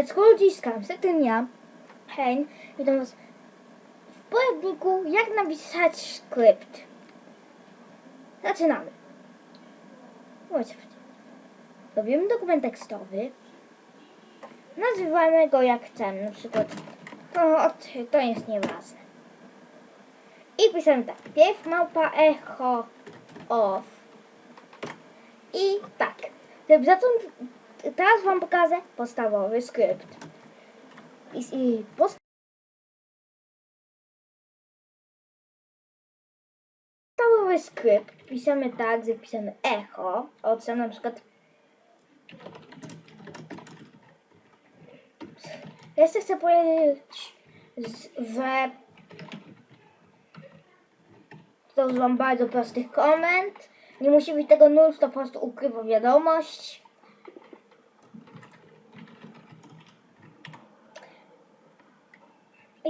Let's go ludziska, z tym ja, Hein, witam was w poradniku jak napisać skrypt. Zaczynamy. Robimy dokument tekstowy. Nazywamy go jak chcemy, na przykład to, to jest nieważne. I pisałem tak, pierw małpa echo off. I tak, żeby zacząć, teraz wam pokażę podstawowy skrypt. I, i podstawowy skrypt pisamy tak, że pisamy echo, od na przykład Jeszcze chcę powiedzieć, że to używam bardzo prostych komend. Nie musi być tego nul, to po prostu ukrywa wiadomość.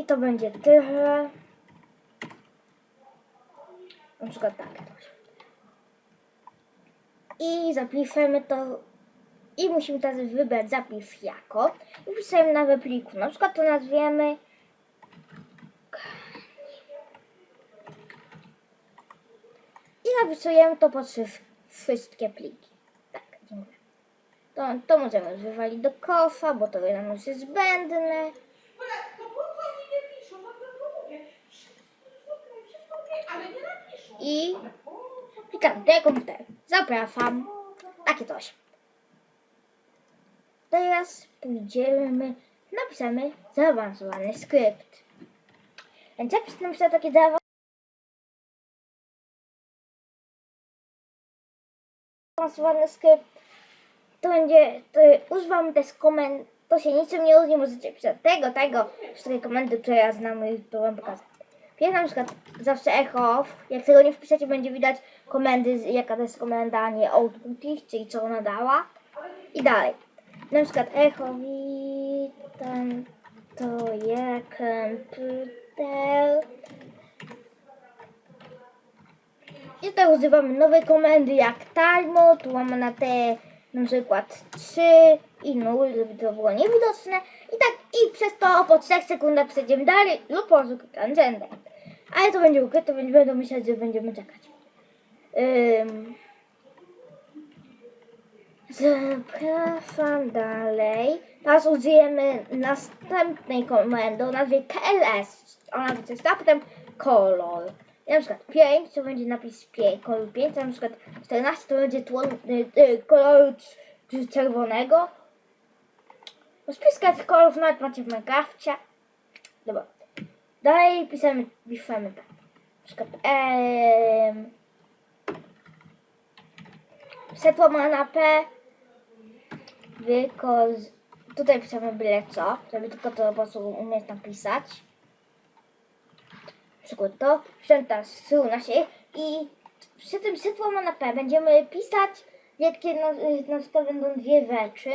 I to będzie tyle. Na przykład tak. I zapiszemy to. I musimy teraz wybrać zapisz jako. I wpisujemy nazwę pliku. Na przykład to nazwiemy. I zapisujemy to pod wszystkie pliki. Tak, dziękuję. To, to możemy wywalić do kosza, bo to nam już jest zbędne. Ale to po co oni nie piszą? No to mówię. Wszystko okej, wszystko okej, ale nie napiszą. I klikam do komputera. Zapraszam. Takie coś. Teraz pójdziemy, napisamy zaawansowany skrypt. Więc jak takie zaawansowany skrypt, to będzie, to używam też komend, to się niczym nie różni, możecie pisać tego, tego, wszystkie komendy, które ja znam i to wam pokażę. Pierwszy na przykład zawsze echo jak tego nie wpiszecie, będzie widać komendy, jaka to jest komenda, a nie output czyli co ona dała. I dalej. Na przykład echo witam, to je komputer. I tutaj używamy nowej komendy jak timer, tu mamy na te na przykład 3 i 0, żeby to było niewidoczne. I tak, i przez to po 3 sekundach przejdziemy dalej lub po prostu klikam. Ale to będzie ukryte, więc będą myśleć, że będziemy czekać. Ym. Zapraszam dalej. Teraz użyjemy następnej komendy o nazwie KLS. Ona będzie jest, potem kolor. Na przykład 5 to będzie napis 5, kolor 5, a na przykład 14 to będzie tło, y, y, kolor c- czerwonego. Rozpiskać kolorów nawet macie w Minecrafcie. Dobra. Dalej pisamy, piszemy tak. Na przykład em, Setło ma na P. Because tutaj piszemy byle co, żeby tylko to po prostu umieć napisać. Na przykład to, z tyłu na się i przy tym setło ma na P będziemy pisać jakie na, na przykład będą dwie rzeczy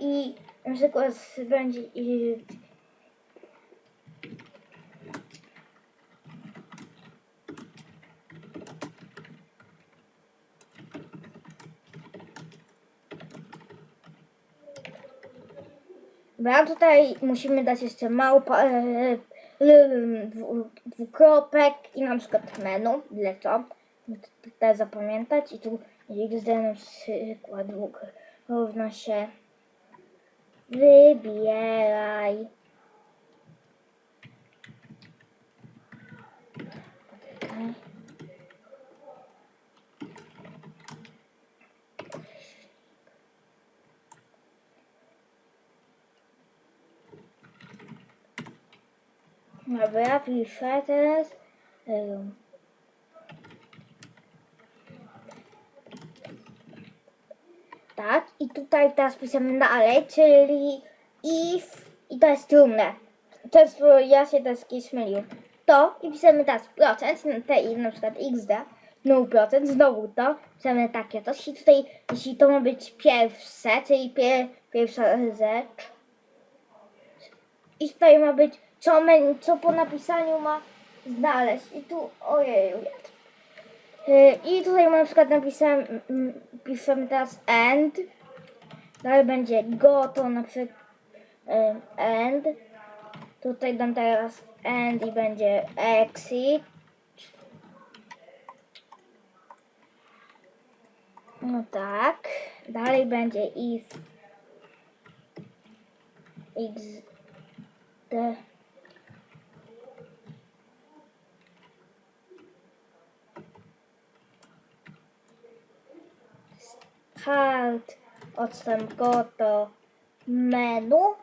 i na przykład będzie i, Dobra, tutaj musimy dać jeszcze małpa, e, l, dwu- dwukropek i na przykład menu, ile co. Tutaj zapamiętać i tu XD na przykład dwuk równa się wybieraj. Okej. Dobra, piszę teraz. Ym. Tak, i tutaj teraz pisamy dalej, czyli if, i to jest trudne. To jest, ja się teraz kiedyś myliłem. To i pisamy teraz procent, i na przykład xd, no procent, znowu to, pisamy takie coś i tutaj, jeśli to ma być pierwsze, czyli pier, pierwsza rzecz, i tutaj ma być, co, co po napisaniu ma znaleźć. I tu, ojej, Y, I tutaj na przykład napisałem, mm, piszemy teraz end. Dalej będzie go, to na przykład ym, end. Tutaj dam teraz end i będzie exit. No tak. Dalej będzie if x d odstęp go do menu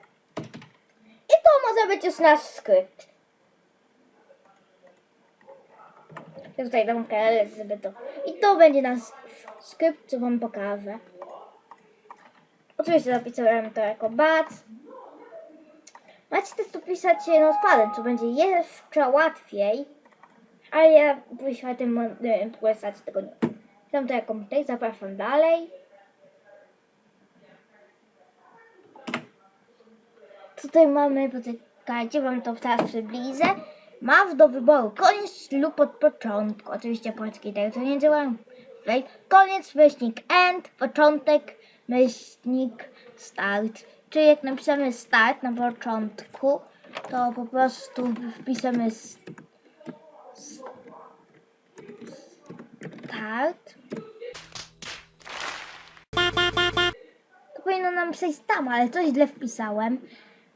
i to może być już nasz skrypt. Ja tutaj dam KLS, żeby to. I to będzie nasz skrypt, co wam pokażę. Oczywiście zapisałem to jako bat. Macie też tu pisać notpadem, co będzie jeszcze łatwiej. Ale ja później o tym e, tego nie. Dam to jako tutaj, zapraszam dalej. Tutaj mamy, poczekajcie, wam to teraz przybliżę. Masz do wyboru koniec lub od początku. Oczywiście polskie tego to nie działają. Koniec, myślnik end, początek, myślnik start. Czyli jak napiszemy start na początku, to po prostu wpiszemy start. To powinno nam przejść tam, ale coś źle wpisałem.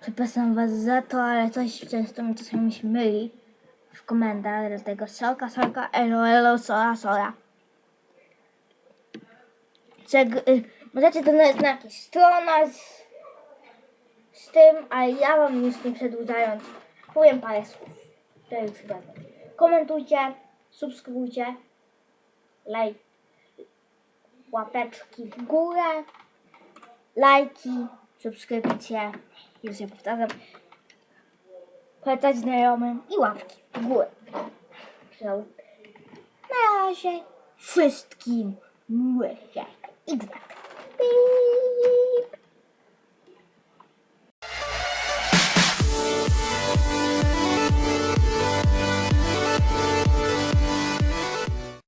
Przepraszam was za to, ale coś często mi czasami się myli w komendach, dlatego sorka, sorka, elo, elo, sora, sora. Czeg, y, możecie to na jakichś stronach z, z tym, ale ja wam już nie przedłużając, powiem parę słów. To już chyba. Komentujcie, subskrybujcie, laj, łapeczki w górę lajki, subskrypcje, już się powtarzam, polecać znajomym i łapki w górę. So, na razie wszystkim łyżek i znak. Pip.